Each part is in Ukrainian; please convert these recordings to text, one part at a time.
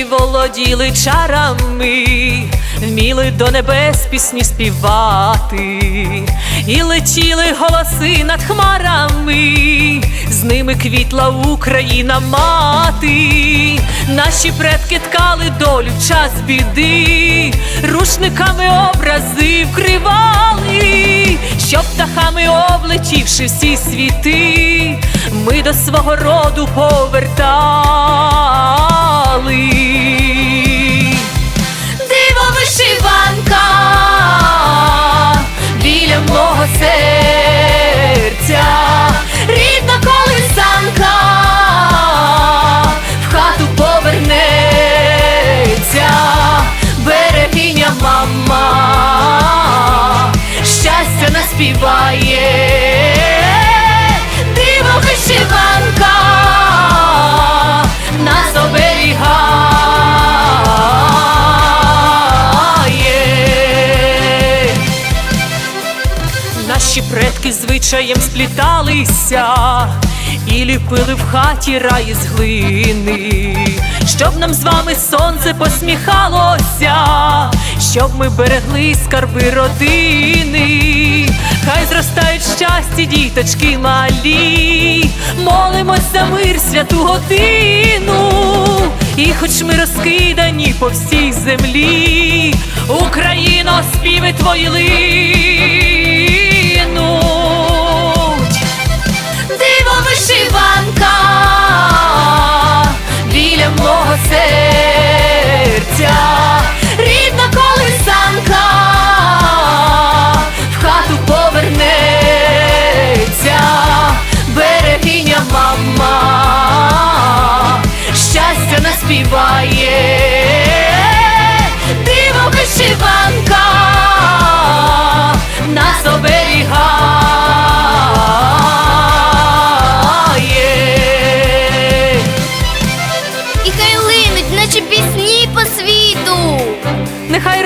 володіли чарами, вміли до небес пісні співати, і летіли голоси над хмарами, з ними квітла Україна мати, наші предки ткали долю в час біди, рушниками образи вкривали, щоб птахами облетівши всі світи, ми до свого роду повертали. Наспіває, диво вишиванка нас оберігає. Наші предки звичаєм спліталися і ліпили в хаті рай з глини, щоб нам з вами сонце посміхалося, щоб ми берегли скарби родини, хай зростають щасті, діточки малі, молимось за мир святу годину, і хоч ми розкидані по всій землі, Україно, співи твої линуть.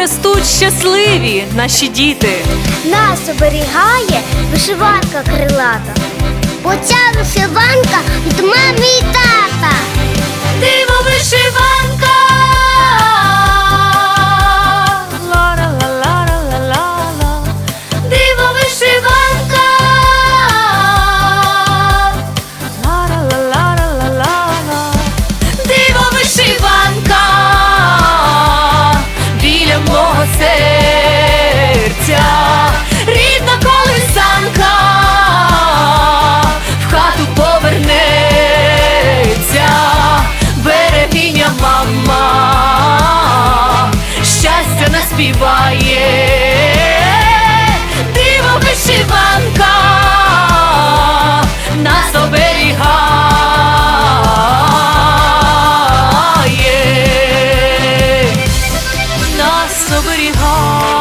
Нехай ростуть щасливі наші діти. Нас оберігає вишиванка крилата. Бо ця вишиванка від мами і тата. Диво вишиванка. співає, диво вишиванка нас оберігає, нас оберігає.